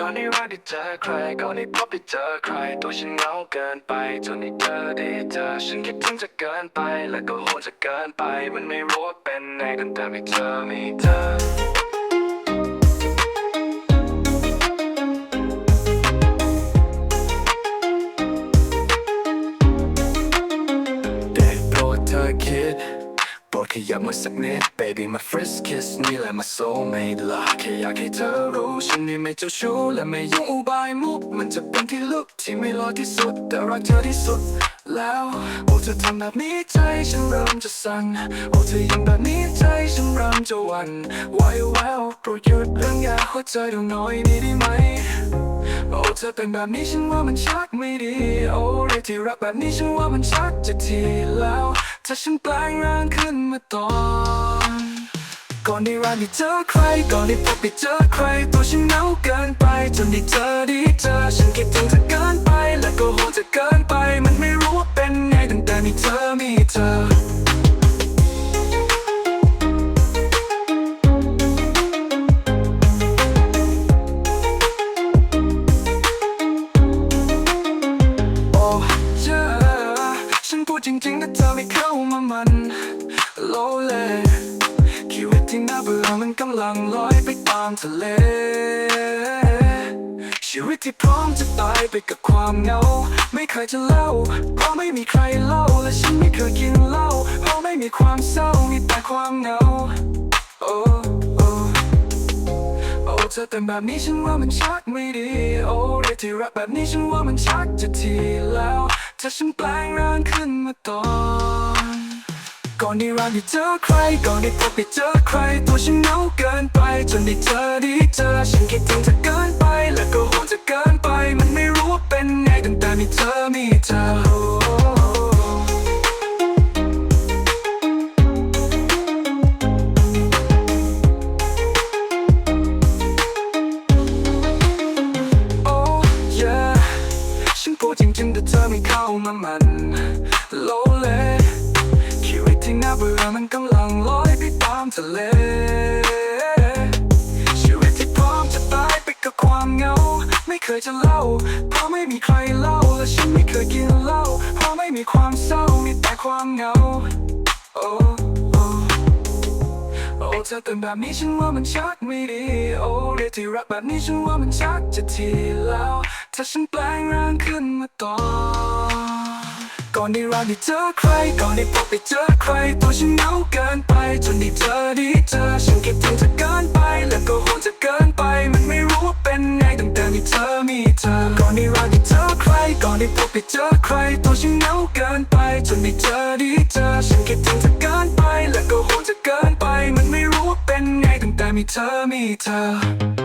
ก่อนที่รักได้เจอใครก่อนที่พบได้เจอใคร ตัวฉันเหงาเกินไปจนในเธอได้เจอฉันคิดถึงจะเกินไป และก็โหดจะเกินไป มันไม่รู้ว่าเป็นไงตั้งแต่ไม่เจอมีเธอ ยับมาสักนิด baby my first kiss นี่แหละ my soulmate ล่ะแค่อยากให้เธอรู้ฉันนี่ไม่เจ้าชู้และไม่ยุ่งอุบายมุก มันจะเป็นที่ลุกที่ไม่รอที่สุด แต่รักเธอที่สุดแล้วโอ้เธอทำแบบนี้ใจฉันเริ่มจะสั่นโอ้เธอยังแบบนี้ใจฉันเริ่มจะหวั่นไหวแววโปรดหยุดเรื่องยาหัวใจดูหน่อยนี่ได้ไหมโอ้เธอเป็นแบบนี้ฉันว่ามันชักไม่ดีโอ้เรื่องที่รักแบบนี้ฉันว่ามันชักจะทีแล้ว ถ้าฉันแปลงร่างขึ้นมาตอน ก่อนได้รักได้เจอใคร ก่อนได้พบได้เจอใคร ตัวฉันเหงาเกินไป จนได้เจอได้เจอฉันคิดถึงเธอ ดจริงๆแต่เธอไม่เข้ามามันโลเลชีวิตที่น่าเบื่อมันกำลังลอยไปตามทะเล ชีวิตที่พร้อมจะตายไปกับความเหงา ไม่เคยจะเล่า เพราะไม่มีใครเล่า และฉันไม่เคยกินเหล้า เพราะไม่มีความเศร้า มีแต่ความเหงา โอ้โอ้โอ้เธอแต่แบบนี้ฉันว่ามันชักไม่ดี โอ้เรื่องที่รักแบบนี้ฉันว่ามันชักจะทีแล้ว ถ้าฉันแปลงร่างขึ้นมาตอนก่อนที่รักได้เจอใคร ก่อนที่พบได้เจอใคร ตัวฉันเหงาเกินไป จนได้เจอได้เจอ ฉันคิดถึงเธอเกินไป แล้วก็โหดจะเกินไป มันไม่รู้ว่าเป็นไงตั้งแต่มีเธอมี ไม่เข้ามามันโลเลชีวิตที่น่าเบื่อมันกำลังลอยไปตามทะเล ชีวิตที่พร้อมจะตายไปกับความเหงา ไม่เคยจะเล่า เพราะไม่มีใครเล่า และฉันไม่เคยกินเหล้า เพราะไม่มีความเศร้า มีแต่ความเหงา โอ้โอ้เธอเป็นแบบนี้ฉันว่ามันชักไม่ดี โอ้เรื่องที่รักแบบนี้ฉันว่ามันชักจะทีแล้ว ถ้าฉันแปลงร่างขึ้นมาตอน ก่อนที่รักได้เจอใคร ก่อนที่พบได้เจอใคร ตัวฉันเหงาเกินไป จนได้เจอได้เจอฉันคิดถึงเธอเกินไปแล้วก็โหดจะเกินไป มันไม่รู้ว่าเป็นไงตั้งแต่มีเธอมีเธอ ก่อนที่รักได้เจอใคร ก่อนที่พบได้เจอใคร ตัวฉันเหงาเกินไป จนได้เจอได้เจอฉันคิดถึงเธอเกินไปแล้วก็โหดจะเกินไป มันไม่รู้ว่าเป็นไงตั้งแต่มีเธอมีเธอ